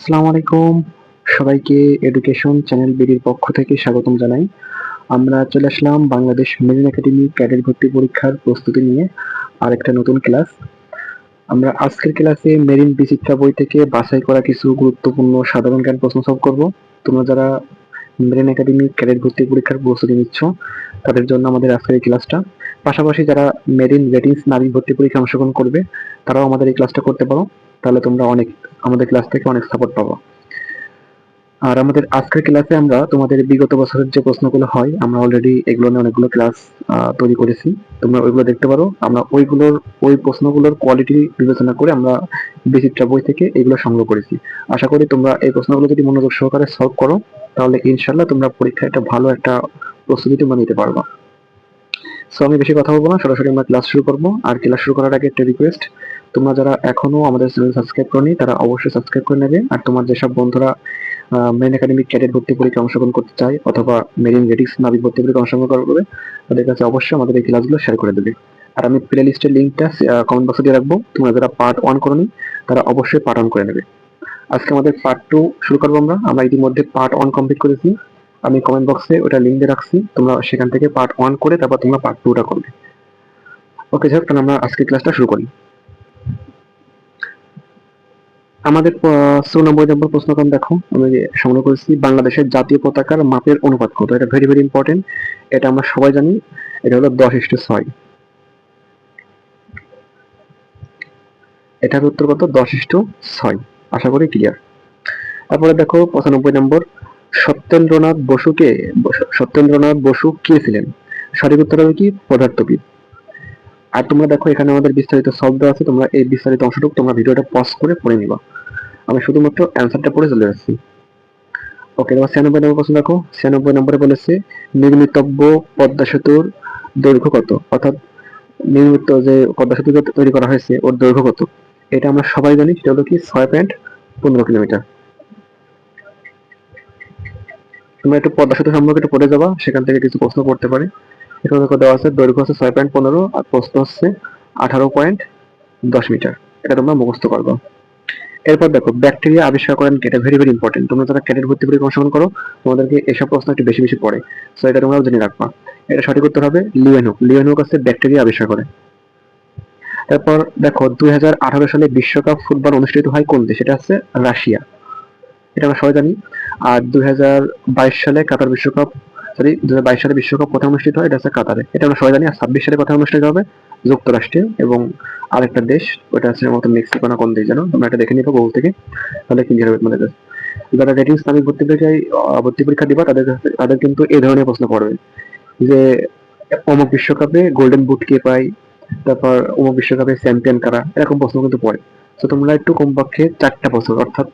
আসসালামু আলাইকুম। সবাইকে এডুকেশন চ্যানেল বিডির পক্ষ থেকে স্বাগতম জানাই। আমরা চলে আসলাম বাংলাদেশ মেরিন একাডেমি ক্যাডেট ভর্তি পরীক্ষার প্রস্তুতি নিয়ে আরেকটা নতুন ক্লাস। আমরা আজকের ক্লাসে মেরিন বিচিত্রা বই থেকে বাছাই করা কিছু গুরুত্বপূর্ণ সাধারণ জ্ঞান প্রশ্ন সলভ করব। তোমরা যারা মেরিন একাডেমি ক্যাডেট ভর্তি পরীক্ষার প্রস্তুতি নিচ্ছ, তাদের জন্য আমাদের আজকের এই ক্লাসটা। পাশাপাশি যারা মেরিন রেটিংস নারী ভর্তি পরীক্ষা অংশগ্রহণ করবে, তারাও আমাদের এই ক্লাসটা করতে পারো। তাহলে তোমরা অনেক, আমাদের ক্লাস থেকে অনেক সাপোর্ট পাবো। আর আমাদের আজকের ক্লাসে আমরা তোমাদের বিগত বছরের যে প্রশ্নগুলো হয়, আমরা অলরেডি এগুলো নিয়ে অনেকগুলো ক্লাস তৈরি করেছি। তোমরা ওইগুলো দেখতে পারো। আমরা ওইগুলোর, ওই প্রশ্নগুলোর কোয়ালিটি বিবেচনা করে আমরা বিচিত্রা বই থেকে এগুলো সংগ্রহ করেছি। আশা করি তোমরা এই প্রশ্নগুলো যদি মনোযোগ সহকারে সলভ করো, তাহলে ইনশাল্লাহ তোমরা পরীক্ষায় একটা ভালো একটা প্রস্তুতি তোমরা নিতে পারবা। সো আমি বেশি কথা বলব না, সরাসরি আমরা ক্লাস শুরু করব। আর ক্লাস শুরু করার আগে একটা রিকোয়েস্ট তোমরা যারা এখনও আমাদের চ্যানেল সাবস্ক্রাইব করনি, তারা অবশ্যই সাবস্ক্রাইব করে নেবে। আর তোমার যেসব বন্ধুরা মেরিন একাডেমিক ক্যাডেট ভর্তি পরীক্ষা অংশগ্রহণ করতে চায়, অথবা মেরিন রেডিক্স নাবিক ভর্তি পরীক্ষা অংশগ্রহণ করবে তাদের কাছে অবশ্যই আমাদের এই ক্লাসগুলো শেয়ার করে দেবে। আর আমি প্লে লিস্টের লিঙ্কটা কমেন্ট বক্সে দিয়ে রাখব। তোমরা যারা পার্ট ওয়ান করনি, তারা অবশ্যই পার্ট ওয়ান করে নেবে। আজকে আমাদের পার্ট টু শুরু করব আমরা। আমরা ইতিমধ্যে পার্ট ওয়ান কমপ্লিট করেছি। আমি কমেন্ট বক্সে ওটা লিঙ্ক দিয়ে রাখছি। তোমরা সেখান থেকে পার্ট ওয়ান করে তারপর তোমরা পার্ট টুটা করবে। ওকে যাক তাহলে আমরা আজকে ক্লাসটা শুরু করি। আমাদের চৌরানব্বই নম্বর প্রশ্নক্রম দেখো। আমি সংগ্রহ করেছি, বাংলাদেশের জাতীয় পতাকার মাপের অনুপাত কত? এটা ভেরি ভেরি ইম্পর্টেন্ট এটা আমরা সবাই জানি। এটা হলো দশ ইস্টু ছয়। এটার উত্তর কত? দশ ইস্টু ছয়। আশা করি ক্লিয়ার তারপরে দেখো, পঁচানব্বই নম্বর। সত্যেন্দ্রনাথ বসুকে, সত্যেন্দ্রনাথ বসু কে ছিলেন? সঠিক উত্তর হবে কি? পদার্থবিদ। আর তোমরা দেখো, এখানে আমাদের বিস্তারিত শব্দ আছে, তোমরা এই বিস্তারিত অংশটুকু তোমরা ভিডিওটা পজ করে পড়ে নিবা। আমি শুধুমাত্র অ্যান্সারটা পড়ে চলে যাচ্ছি। ওকে এবার ছিয়ানব্বই নম্বর প্রশ্ন দেখো। ছিয়ানব্বই নম্বরে বলেছে, নির্মিতব্য পদ্মা সেতুর দৈর্ঘ্য কত? অর্থাৎ নির্মিত যে পদ্মা সেতু তৈরি করা হয়েছে, ওর দৈর্ঘ্য কত? এটা আমরা সবাই জানি, সেটা হলো কি ছয় পয়েন্ট পনেরো কিলোমিটার। তোমরা একটু পদ্মা সেতু সম্পর্কে একটু পড়ে যাবা, সেখান থেকে কিছু প্রশ্ন করতে পারে। এটা দেখো দেওয়া আছে, দৈর্ঘ্য ছয় পয়েন্ট পনেরো আর প্রশ্ন হচ্ছে আঠারো পয়েন্ট দশ মিটার। এটা তোমরা মুখস্থ করব। এরপর দেখো ব্যাকটেরিয়া আবিষ্কার করেন এটা ভেরি ভেরি ইম্পর্টেন্ট তোমরা যারা ক্যাডেট ভর্তি পরীক্ষা অংশগ্রহণ করো, তোমাদেরকে এসব প্রশ্ন একটু বেশি বেশি পড়ে। সো এটা তোমরা জেনে রাখবা। এটা সঠিক উত্তর হবে লিওয়েনহুক লিওয়েনহুক আছে ব্যাকটেরিয়া আবিষ্কার করে। তারপর দেখো, দুই হাজার আঠারো সালে বিশ্বকাপ ফুটবল অনুষ্ঠিত হয় কোন দেশ? এটা হচ্ছে রাশিয়া। এটা আমরা সবাই জানি। আর দুই হাজার বাইশ সালে কাতার বিশ্বকাপ সরি দু সালে বিশ্বকাপ কোথায় অনুষ্ঠিত হয়? এটা হচ্ছে কাতারে। এটা আমরা সবাই জানি, আর ছাব্বিশ সালে কোথায় অনুষ্ঠিত হবে? যুক্তরাষ্ট্রে এবং আরেকটা দেশ, ওটা হচ্ছে মতো মেক্সিকো না কোন দেশ জানো তোমরা এটা দেখে নিবো গুগল থেকে। তাহলে ক্লিয়ার হবে তোমাদের কাছে? যারা রেটিংস নামে ভর্তি পরীক্ষায় ভর্তি পরীক্ষা দিবা, তাদের তাদের কিন্তু এই ধরনের প্রশ্ন পড়বে। যে অমুক বিশ্বকাপে গোল্ডেন বুট কে পায় তারপর অমুক বিশ্বকাপে চ্যাম্পিয়ন কারা, এরকম প্রশ্ন কিন্তু পড়ে। তো তোমরা একটু কমপক্ষে চারটা বছর অর্থাৎ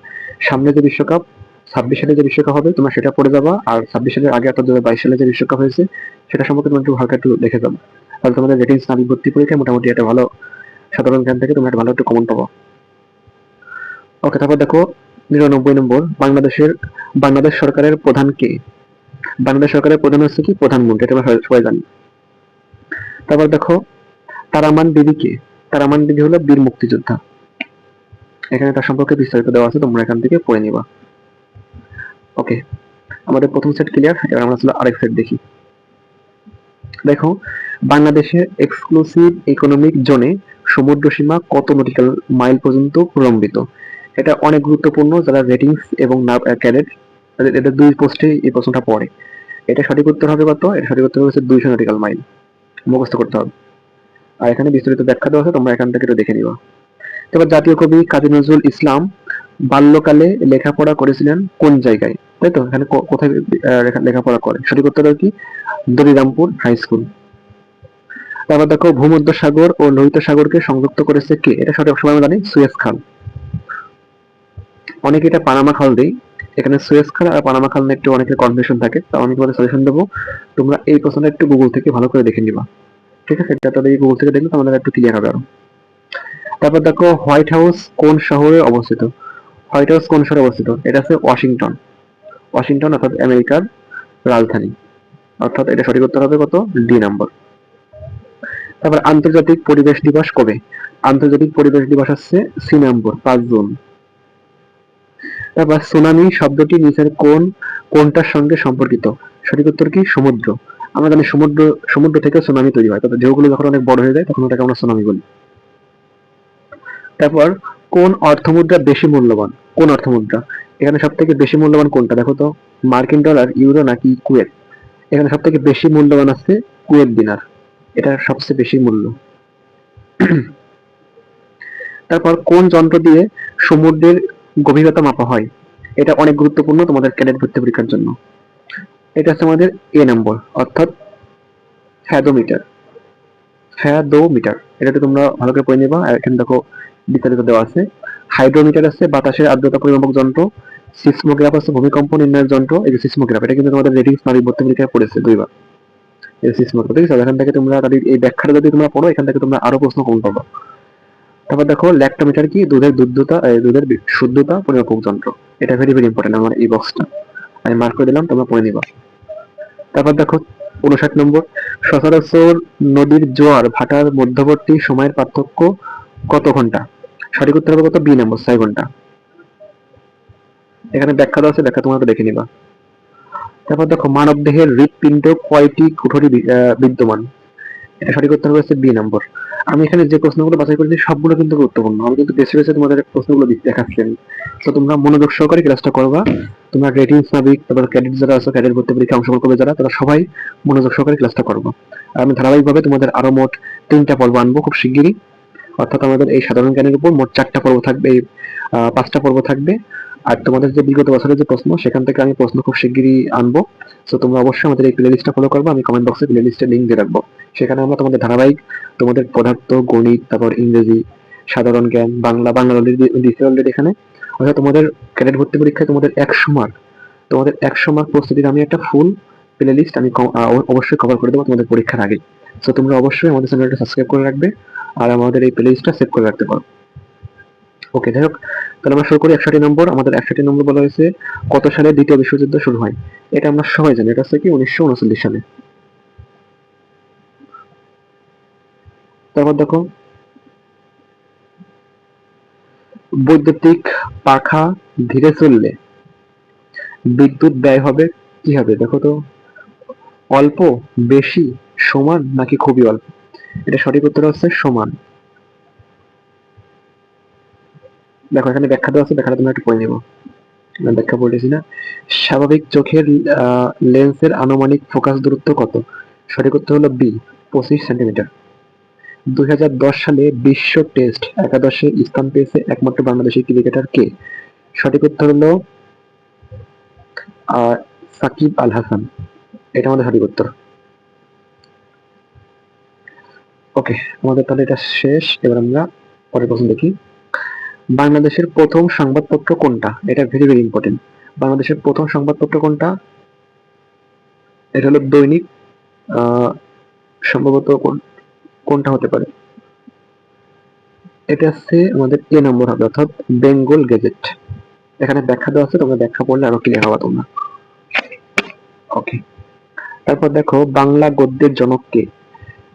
সামনে যে বিশ্বকাপ ছাব্বিশ সালে যে বিশ্বকাপ হবে, তোমরা সেটা পড়ে যাবা। আর ছাব্বিশ সালের আগে অর্থাৎ দু বাইশ সালে যে বিশ্বকাপ হয়েছে, সেটা সম্পর্কে তোমরা একটু হালকা একটু দেখে যাব। তাহলে তোমাদের রেটিংস নামে ভর্তি পরীক্ষায় মোটামুটি একটা ভালো সাধারণ জ্ঞান থেকে তোমরা একটা ভালো একটু কমন পাবো। ওকে তারপর দেখো, নিরানব্বই নম্বর, বাংলাদেশের, বাংলাদেশ সরকারের প্রধান কে? বাংলাদেশ সরকারের প্রধান হচ্ছে কি? প্রধানমন্ত্রী, এটা আমরা সবাই জানি। তারপর দেখো, তারামান বিবি কে? তারামান বিবি হলো বীর মুক্তিযোদ্ধা। এখানে তার সম্পর্কে বিস্তারিত দেওয়া আছে, তোমরা এখান থেকে পড়ে নিবা। ওকে আমাদের প্রথম সেট ক্লিয়ার এবার আমরা আসলে আরেক সেট দেখি। দেখো বাংলাদেশের এক্সক্লুসিভ ইকোনমিক জোনে সমুদ্র সীমা কত নটিক্যাল মাইল পর্যন্ত প্রলম্বিত? এটা অনেক গুরুত্বপূর্ণ, যারা রেটিংস এবং ক্যাডেট এটা দুই পোস্টে এই প্রশ্নটা পড়ে। এটা সঠিক উত্তর হবে কত? এটা সঠিক উত্তর হচ্ছে দুইশো নটিক্যাল মাইল মুখস্থ করতে হবে। আর এখানে বিস্তারিত ব্যাখ্যা দেওয়া আছে, তোমরা এখান থেকে একটু দেখে নিবা। এবার জাতীয় কবি কাজী নজরুল ইসলাম বাল্যকালে লেখাপড়া করেছিলেন কোন জায়গায়? তাই তো? এখানে কোথায় লেখাপড়া করে? সঠিক উত্তর কি? দরিরামপুর হাই স্কুল তারপর দেখো ভূমধ্য সাগর ও লোহিত সাগরকে সংযুক্ত করেছে কে? এটা সঠিক সময় আমরা জানি সুয়েজ খাল অনেকে এটা পানামা খাল দেই। এখানে সুয়েজ খাল আর পানামা খাল নিয়ে একটু অনেকের কনফিউশন থাকে। তা আমি তোমাদের সাজেশন দেবো, তোমরা এই প্রশ্নটা একটু গুগল থেকে ভালো করে দেখে নিবা। ঠিক আছে? এটা তাদের গুগল থেকে দেখলে, তোমাদের একটু ক্লিয়ার হবে আরও। তারপর দেখো, হোয়াইট হাউস কোন শহরে অবস্থিত? হোয়াইট হাউস কোন শহরে অবস্থিত? এটা হচ্ছে ওয়াশিংটন। ওয়াশিংটন অর্থাৎ আমেরিকার রাজধানী। অর্থাৎ এটা সঠিক উত্তর হবে কত? D number. তারপর আন্তর্জাতিক পরিবেশ দিবস কবে? আন্তর্জাতিক পরিবেশ দিবস হচ্ছে সি নম্বর, পাঁচ জুন। তারপর সুনামি শব্দটি নিচের কোন কোনটার সঙ্গে সম্পর্কিত। সঠিক উত্তর কি? সমুদ্র। আমরা জানি সমুদ্র সমুদ্র থেকে সুনামি তৈরি হয়। তবে ঢেউগুলো যখন অনেক বড় হয়ে যায়, তখন ওটাকে আমরা সুনামি বলি। তারপর কোন অর্থমুদ্রা বেশি মূল্যবান? কোন অর্থমুদ্রা এখানে সব থেকে বেশি মূল্যবান কোনটা? দেখো তো, মার্কিন ডলার, ইউরো নাকি কুয়েত? এখানে সব থেকে বেশি মূল্যবান আছে কুয়েত দিনার। এটা সবচেয়ে বেশি মূল্য। তারপর কোন যন্ত্র দিয়ে সমুদ্রের গভীরতা মাপা হয়? এটা অনেক গুরুত্বপূর্ণ তোমাদের ক্যাডেট ভর্তি পরীক্ষার জন্য। এটা হচ্ছে আমাদের এ নম্বর, অর্থাৎ ফ্যাদোমিটার ফ্যাদোমিটার এটাতে তোমরা ভালো করে পড়ে নেবা। আর এখানে দেখো বিস্তারিত দেওয়া আছে। হাইড্রোমিটার আছে, বাতাসের আর্দ্রতা পরিমাপক যন্ত্র, সিসমোগ্রাফ আছে, ভূমিকম্প নির্ণয়ের যন্ত্র, এই যে সিসমোগ্রাফ, এটা কিন্তু তোমাদের রেটিংস নারী ভর্তি পরীক্ষায় পড়েছে দুইবার। এই সিসমোগ্রাফ, ঠিক আছে? এখান থেকে তোমরা তাদের এই ব্যাখ্যাটা যদি তোমরা পড়ো, এখান থেকে তোমরা আরও প্রশ্ন কম পাবা। তারপর দেখো, ল্যাক্টোমিটার কি? দুধের দুধতা দুধের শুদ্ধতা, পরিমাপক যন্ত্র। এটা ভেরি ভেরি ইম্পর্টেন্ট আমার এই বক্সটা আমি মার্ক করে দিলাম, তোমরা পড়ে নিবা। তারপর দেখো উনষাট নম্বর। সচরাচর নদীর জোয়ার ভাটার মধ্যবর্তী সময়ের পার্থক্য কত ঘণ্টা? সঠিক উত্তর হবে কত? বি নম্বর, ছয় ঘণ্টা। এখানে ব্যাখ্যা দেওয়া আছে, ব্যাখ্যা তোমরা দেখে নিবা। তারপর দেখো মানব দেহের হৃৎপিণ্ড কয়টি কুঠরি বিদ্যমান? এটা সঠিক উত্তর হচ্ছে বি নম্বর। আমি এখানে যে প্রশ্নগুলো বাছাই করেছি, সবগুলো কিন্তু গুরুত্বপূর্ণ। আমি কিন্তু বেশি বেশি তোমাদের প্রশ্নগুলো দেখাচ্ছি। তো তোমরা মনোযোগ সহকারে ক্লাসটা করবা। তোমরা রেটিংস নাবিক, তারপর ক্যাডেট যারা আছে ক্যাডেট ভর্তি পরীক্ষা অংশগ্রহণ করবে যারা, তারা সবাই মনোযোগ সহকারে ক্লাসটা করব। আমি ধারাবাহিকভাবে তোমাদের আরও মোট তিনটা পর্ব আনব খুব শিগগিরই। অর্থাৎ আমাদের এই সাধারণ জ্ঞানের উপর মোট চারটা পর্ব থাকবে পাঁচটা পর্ব থাকবে। আর তোমাদের যে বিগত বছরের যে প্রশ্ন, সেখান থেকে আমি প্রশ্ন খুব শিগগিরই আনব। তো তোমরা অবশ্যই আমাদের এই প্লে লিস্টটা ফলো করব, আমি কমেন্ট বক্সে প্লে লিস্টের লিঙ্ক দিয়ে রাখব। সেখানে আমরা তোমাদের ধারাবাহিক, তোমাদের পদার্থ, গণিত, তারপর ইংরেজি, সাধারণ জ্ঞান, বাংলা বাংলা দিচ্ছে অলরেডি এখানে। অর্থাৎ তোমাদের ক্যাডেট ভর্তি পরীক্ষায় তোমাদের একশো মার্ক তোমাদের একশো মার্ক প্রস্তুতির আমি একটা ফুল প্লে লিস্ট আমি অবশ্যই কভার করে দেবো তোমাদের পরীক্ষার আগে তো তোমরা অবশ্যই আমাদের চ্যানেলটা সাবস্ক্রাইব করে রাখবে। আর আমাদের এই প্লে লিস্টটা সেভ করে রাখতে পারো। ওকে যাই হোক, তাহলে আমরা শুরু করি একষট্টি নম্বর। আমাদের একষট্টি নম্বর বলা হয়েছে, কত সালে দ্বিতীয় বিশ্বযুদ্ধ শুরু হয়? এটা আমরা সবাই জানি, এটা হচ্ছে কি উনিশশো উনচল্লিশ সালে। তারপর দেখো, বৈদ্যুতিক পাখা ধীরে চললে বিদ্যুৎ ব্যয় হবে কি হবে দেখো তো, অল্প, বেশি, সমান নাকি খুবই অল্প? এটা সঠিক উত্তর হচ্ছে সমান। দেখো, এখানে ব্যাখ্যা দেওয়া আছে, ব্যাখ্যাটা তোমরা একটু পড়ে নেব। ব্যাখ্যা পড়েছি না। স্বাভাবিক চোখের লেন্সের আনুমানিক ফোকাস দূরত্ব কত? সঠিক উত্তর হলো বি পঁচিশ সেন্টিমিটার। দুই হাজার দশ সালে বিশ্ব টেস্ট একাদশে স্থান পেয়েছে একমাত্র বাংলাদেশের ক্রিকেটার কে? সঠিক উত্তর হলো সাকিব আল হাসান। এটা আমাদের সঠিক উত্তর। ওকে আমাদের তাহলে এটা শেষ। এবার আমরা পরের প্রশ্ন দেখি। বাংলাদেশের প্রথম সংবাদপত্র কোনটা? এটা ভেরি ভেরি ইম্পর্টেন্ট বাংলাদেশের প্রথম সংবাদপত্র কোনটা? এটা হলো দৈনিক সম্ভবত কোনটা হতে পারে? এটা হচ্ছে আমাদের এ নম্বর হবে, অর্থাৎ বেঙ্গল গেজেট। এখানে ব্যাখ্যা দেওয়া আছে, তোমরা ব্যাখ্যা পড়লে আরও ক্লিয়ার হওয়া তোমরা। ওকে তারপর দেখো, বাংলা গদ্যের জনককে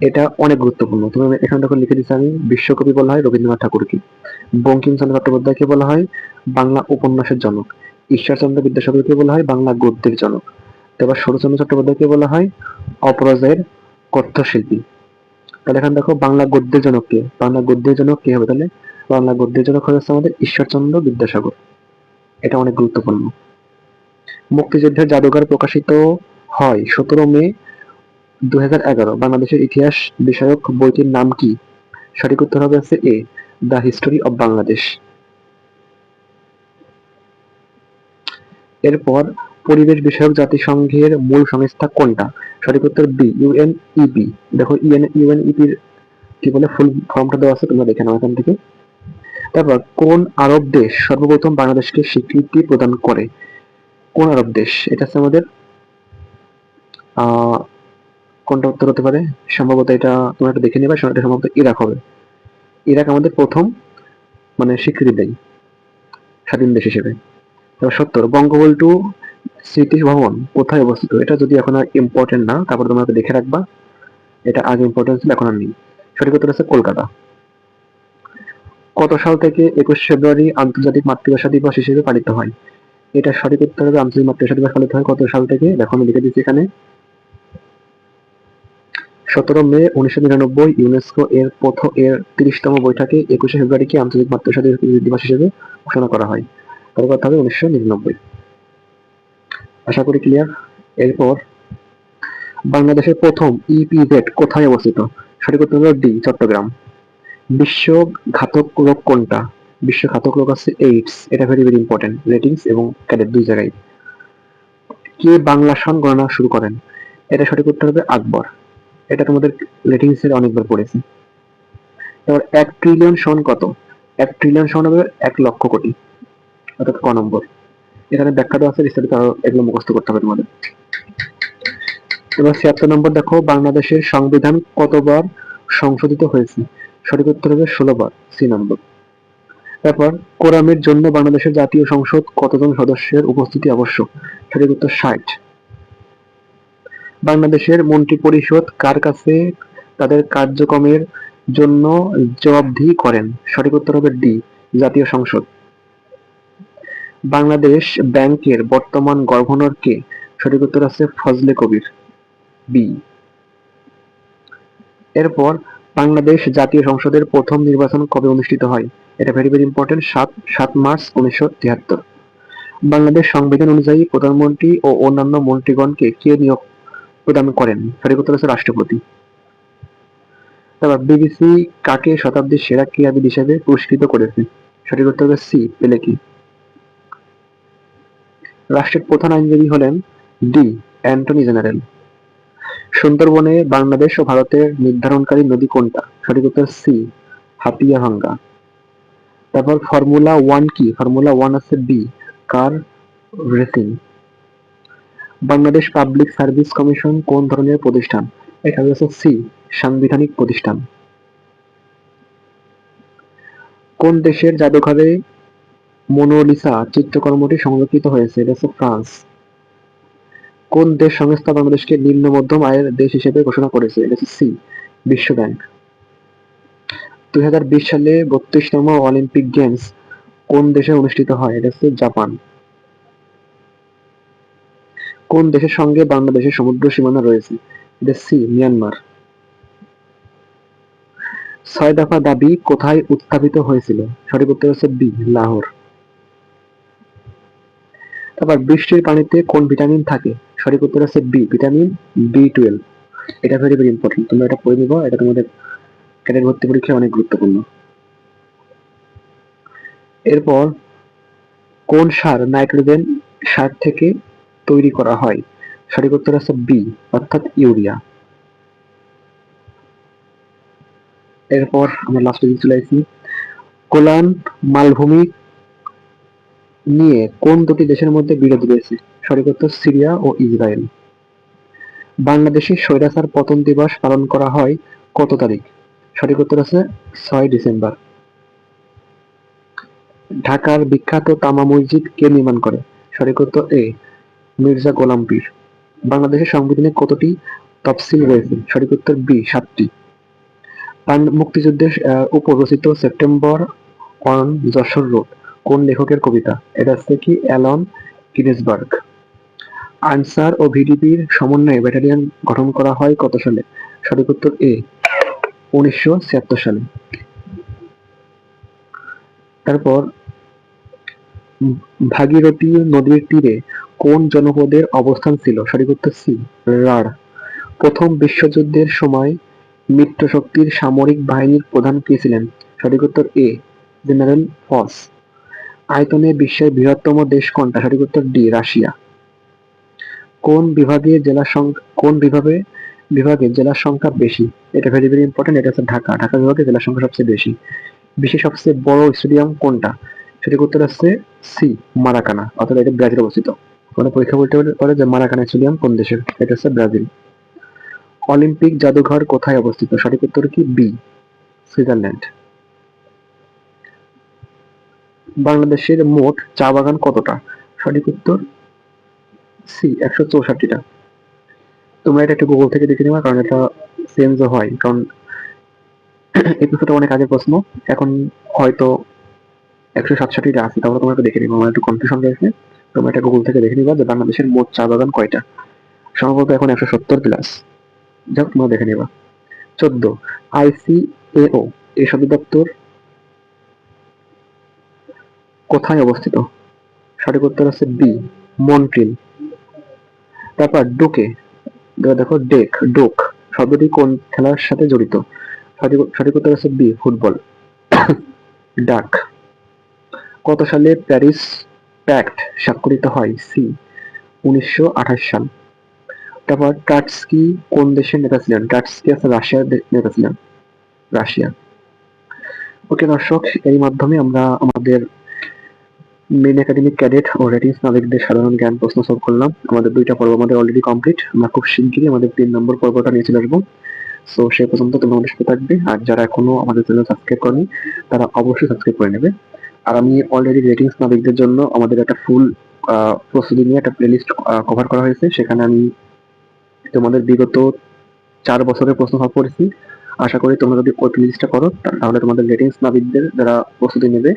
এটা অনেক গুরুত্বপূর্ণ। তুমি এখানে দেখো লিখে দিচ্ছি আমি, বিশ্বকবি বলা হয় রবীন্দ্রনাথ ঠাকুরকে। বঙ্কিমচন্দ্র চট্টোপাধ্যায়কে বলা হয় বাংলা উপন্যাসের জনক। ঈশ্বরচন্দ্র বিদ্যাসাগরকে বলা হয় বাংলা গদ্যের জনক। এবার শরৎচন্দ্র চট্টোপাধ্যায়কে বলা হয় অপরাজয়ের কথ্যশিল্পী তাহলে এখানে দেখো বাংলা গদ্যের জনক কে? বাংলা গদ্যের জনক কে হবে তাহলে? বাংলা গদ্যের জনক হচ্ছে আমাদের ঈশ্বরচন্দ্র বিদ্যাসাগর। এটা অনেক গুরুত্বপূর্ণ। মুক্তিযুদ্ধের জাদুঘর প্রকাশিত হয় সতেরো মে দু হাজার এগারো, বাংলাদেশের ইতিহাস বিষয়ক বইটির নাম কি? সঠিক উত্তর হবে হচ্ছে A, the history of Bangladesh. এরপর পরিবেশ বিষয়ক জাতিসংঘের মূল সংস্থা কোনটা? সঠিক উত্তর বি ইউএনইপি দেখো ইউএন ইউএনইপির কি বলে? ফুল ফর্মটা দেওয়া আছে, তোমরা দেখে নাও এখান থেকে। তারপর, কোন আরব দেশ সর্বপ্রথম বাংলাদেশকে স্বীকৃতি প্রদান করে? কোন আরব দেশ? এটা হচ্ছে আমাদের কোনটা উত্তর হতে পারে? সম্ভবত এটা তোমরা একটু দেখে নেবে এটা সম্ভবত ইরাক হবে। ইরাক আমাদের প্রথম মানে স্বীকৃতি দেয়, স্বাধীন দেশ হিসেবে। তারপর সত্তর, বঙ্গবন্ধু স্মৃতি ভবন কোথায় অবস্থিত? এটা যদি এখন আর ইম্পর্টেন্ট না, তারপর তোমরা দেখে রাখবা। এটা আগে ইম্পর্টেন্ট ছিল, এখন আর নেই। সঠিক উত্তর হচ্ছে কলকাতা। কত সাল থেকে একুশ ফেব্রুয়ারি আন্তর্জাতিক মাতৃভাষা দিবস হিসেবে পালিত হয়? এটা সঠিক উত্তর হবে, আন্তর্জাতিক মাতৃভাষা দিবস পালিত হয় কত সাল থেকে? দেখো, আমি লিখে দিচ্ছি এখানে। সতেরো মে উনিশশো নিরানব্বই ইউনেস্কো এর প্রথম এর তিরিশতম বৈঠকে একুশে ফেব্রুয়ারিকে আন্তর্জাতিক মাতৃভাষা দিবস হিসেবে ঘোষণা করা হয়। তার কথা হবে উনিশশো নিরানব্বই। আশা করি ক্লিয়ার এরপর বাংলাদেশের প্রথম ইপিজেড কোথায় অবস্থিত? সঠিক উত্তর হলো ডি চট্টগ্রাম। বিশ্ব ঘাতক রোগ কোনটা? বিশ্ব ঘাতক রোগ আছে এইডস এটা ভেরি ভেরি ইম্পর্টেন্ট রেটিংস এবং ক্যাডেট দুই জায়গায়। কে বাংলা সন গণনা শুরু করেন? এটা সঠিক উত্তর হবে আকবর। এটা তোমাদের রেটিংস এর অনেকবার পড়েছে। এবার এক ট্রিলিয়ন সন কত? এক ট্রিলিয়ন সন হবে এক লক্ষ কোটি। অর্থাৎ ক নম্বর। এখানে ব্যাখ্যা দেওয়া আছে, বিস্তারিত আরও এগুলো মুখস্থ করতে হবে তোমাদের। এবার ছিয়াত্তর নম্বর দেখো, বাংলাদেশের সংবিধান কতবার সংশোধিত হয়েছে? সঠিক উত্তর হবে ষোলো বার, সি নম্বর। তারপর কোরামের জন্য বাংলাদেশের জাতীয় সংসদ কতজন সদস্যের উপস্থিতি আবশ্যক? সঠিক উত্তর ষাট। বাংলাদেশের মন্ত্রী পরিষদ কার কাছে তাদের কার্যক্রমের জন্য জবাবদিহি করেন? সঠিক উত্তর হবে ডি, জাতীয় সংসদ। বাংলাদেশ ব্যাংকের বর্তমান গভর্নর কে? সঠিক উত্তর আছে ফজলে কবির। বি, এরপর বাংলাদেশ জাতীয় সংসদের প্রথম নির্বাচন কবে অনুষ্ঠিত হয়? এটা ভেরি ভেরি ইম্পর্টেন্ট সাত সাত মার্চ উনিশশো তিয়াত্তর। বাংলাদেশ সংবিধান অনুযায়ী প্রধানমন্ত্রী ও অন্যান্য মন্ত্রীগণকে কে নিয়োগ প্রদান করেন সঠিক উত্তর হচ্ছে রাষ্ট্রপতি। তারপর বিবিসি কাকে শতাব্দীর সেরা ক্রীড়াবিদ হিসেবে পুরস্কৃত করেছে? সঠিক উত্তর হবে সি পেলেকি রাষ্ট্রের প্রধান আইনজীবী হলেন ডি অ্যান্টনি জেনারেল। সুন্দরবনে বাংলাদেশ ও ভারতের নির্ধারণকারী নদী কোনটা? সঠিক উত্তর সি হাতিয়াভাঙ্গা। তারপর ফর্মুলা ওয়ান কি? ফর্মুলা ওয়ান আছে B car racing? Bangladesh Public Service Commission কোন ধরনের প্রতিষ্ঠান? এটা হচ্ছে সি সাংবিধানিক প্রতিষ্ঠান। কোন দেশের জাদুঘরে মোনোলিসা চিত্রকর্মটি সংরক্ষিত হয়েছে? এটা হচ্ছে ফ্রান্স। কোন দেশ সংস্থা বাংলাদেশকে নিম্ন মধ্যম আয়ের দেশ হিসেবে ঘোষণা করেছে? এটা হচ্ছে সি বিশ্ব ব্যাংক দুই হাজার বিশ সালে বত্রিশতম অলিম্পিক গেমস কোন দেশে অনুষ্ঠিত হয়? এটা হচ্ছে জাপান। কোন দেশের সঙ্গে বাংলাদেশের সমুদ্র সীমানা রয়েছে? এটা সি মিয়ানমার ছয় দফা দাবি কোথায় উত্থাপিত হয়েছিল? সঠিক উত্তর হচ্ছে বি লাহোর। তারপর বৃষ্টির পানিতে কোন ভিটামিন থাকে? সঠিক উত্তর আছে বি ভিটামিন বি টুয়েলভ এটা ভেরি ভেরি ইম্পর্টেন্ট তোমরা এটা পড়ে নিবা। এটা তোমাদের ক্যাডেট ভর্তি পরীক্ষায় অনেক গুরুত্বপূর্ণ। এরপর কোন সার নাইট্রোজেন সার থেকে তৈরি করা হয়। সঠিক উত্তর আছে বি অর্থাৎ ইউরিয়া। এরপর আমরা লাস্টে দিকে চলে আসি। কোলান মালভূমি নিয়ে কোন দুটি দেশের মধ্যে বিরোধ রয়েছে? সঠিক উত্তর সিরিয়া ও ইসরায়েল। বাংলাদেশে স্বৈরাচার পতন দিবস পালন করা হয় কত তারিখ? সঠিক উত্তর আছে ছয় ডিসেম্বর। ঢাকার বিখ্যাত তামা মসজিদ কে নির্মাণ করে? সঠিক উত্তর এ মির্জা গোলাম পীর। বাংলাদেশের সংবিধানে কতটি তফসিল রয়েছে? সঠিক উত্তর বি, সাতটি। মুক্তিযুদ্ধের উপর রচিত সেপ্টেম্বর অন যশোর রোড, কোন লেখকের কবিতা? এটা হচ্ছে কি, অ্যালন কিনেসবার্গ আনসার ও ভিডিপির সমন্বয়ে ব্যাটালিয়ন গঠন করা হয় কত সালে? সঠিক উত্তর এ, উনিশশো ছিয়াত্তর সালে। তারপর, ভাগীরথী নদীর তীরে কোন জনপদের অবস্থান ছিল? সঠিক উত্তর সি, রাঢ়। প্রথম বিশ্বযুদ্ধের সময় মিত্র শক্তির সামরিক বাহিনীর প্রধান কে ছিলেন? সঠিক উত্তর এ, জেনারেল ফস। আয়তনে বিশ্বের বৃহত্তম দেশ কোনটা? সঠিক উত্তর ডি, রাশিয়া। কোন বিভাগে জেলা সংখ্যা কোন বিভাগে বিভাগে জেলার সংখ্যা বেশি? এটা ভেরি ভেরি ইম্পর্টেন্ট এটা হচ্ছে ঢাকা। ঢাকা বিভাগে জেলার সংখ্যা সবচেয়ে বেশি। বিশ্বের সবচেয়ে বড় স্টেডিয়াম কোনটা? সঠিক উত্তর হচ্ছে সি, মারাকানা। অর্থাৎ এটা ব্রাজিল অবস্থিত। কোনো পরীক্ষা বলতে পারে যে মারাকানা স্টেডিয়াম কোন দেশের? এটা হচ্ছে ব্রাজিল। অলিম্পিক জাদুঘর কোথায় অবস্থিত? সঠিক উত্তর কি? B, Switzerland. বাংলাদেশের মোট চা বাগান কতটা? সঠিক উত্তর সি, একশো চৌষট্টিটা। তোমরা এটা একটু গুগল থেকে দেখে নেবা, কারণ এটা চেঞ্জও হয়। কারণ এই প্রশ্নটা অনেক আগের প্রশ্ন, এখন হয়তো একশো সাতষট্টিটা আছে, তাহলে তোমরা একটু দেখে নিবো, আমার একটু কনফিউশন রয়েছে। তোমরা এটা গুগল থেকে দেখে নিবা যে বাংলাদেশের মোট চা বাগান কয়টা? সম্ভবত এখন একশো সত্তর প্লাস। যাক, তোমরা দেখে নিবা। চোদ্দ আইসিএও এই সদর দপ্তর কোথায় অবস্থিত? সঠিক উত্তর আছে বি, মন্ট্রিল। তারপর ডোকে দেখো, ডেক, ডোক, শব্দটি কোন খেলার সাথে জড়িত? সঠিক উত্তর আছে বি, ফুটবল। ডাক। কত সালে প্যারিস প্যাক্ট স্বাক্ষরিত হয় সি উনিশশো সাল। তারপর ট্রাটস্কি কোন দেশের নেতা ছিলেন? ট্রাটস্কি আছে রাশিয়ার নেতা ছিলেন। রাশিয়া। ওকে দর্শক এই মাধ্যমে আমরা আমাদের মেন একাডেমিক ক্যাডেট ও রেটিংস নাবিকদের সাধারণ জ্ঞান প্রশ্ন সলভ করলাম। আমাদের দুইটা পর্ব আমাদের অলরেডি কমপ্লিট আমরা খুব শিগগিরই আমাদের তিন নম্বর পর্বটা নিয়ে চলে আসব। সো সে পর্যন্ত তোমরা আমাদের সাথে থাকবে। আর যারা এখনও আমাদের চ্যানেল সাবস্ক্রাইব করেনি, তারা অবশ্যই সাবস্ক্রাইব করে নেবে। আর আমি অলরেডি রেটিংস নাবিকদের জন্য আমাদের একটা ফুল প্রস্তুতি নিয়ে একটা প্লেলিস্ট কভার করা হয়েছে। সেখানে আমি তোমাদের বিগত চার বছরের প্রশ্ন সলভ করেছি আশা করি তোমরা যদি ওই প্লেলিস্টটা করো, তাহলে তোমাদের রেটিংস নাবিকদের যারা প্রস্তুতি নেবে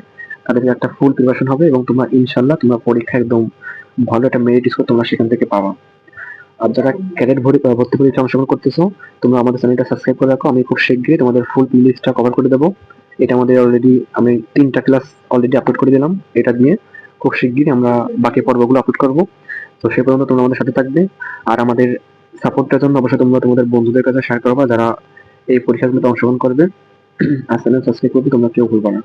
তাদের একটা ফুল প্রিপারেশন হবে এবং তোমরা ইনশাল্লাহ তোমরা পরীক্ষা একদম ভালো একটা মেরিট স্কোর তোমরা সেখান থেকে পাবা। আর যারা ক্যাডেট ভরি ভর্তি পরীক্ষা অংশগ্রহণ করতেছো, তোমরা আমাদের চ্যানেলটা সাবস্ক্রাইব করে রাখো। আমি খুব শীঘ্রই তোমাদের ফুল প্লেলিস্টটা কভার করে দেবো। এটা আমাদের অলরেডি আমি তিনটা ক্লাস অলরেডি আপলোড করে দিলাম, এটা দিয়ে খুব শিগগিরই আমরা বাকি পর্বগুলো আপলোড করব। তো সে পর্যন্ত তোমরা আমাদের সাথে থাকবে। আর আমাদের সাপোর্টটার জন্য অবশ্যই তোমরা তোমাদের বন্ধুদের কাছে শেয়ার করবা, যারা এই পরীক্ষাগুলোতে অংশগ্রহণ করবে। আর চ্যানেল সাবস্ক্রাইব করবে তোমরা কেউ ভুলবা না।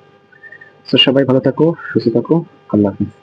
তো সবাই ভালো থাকো, সুস্থ থাকো। আল্লাহ হাফিজ।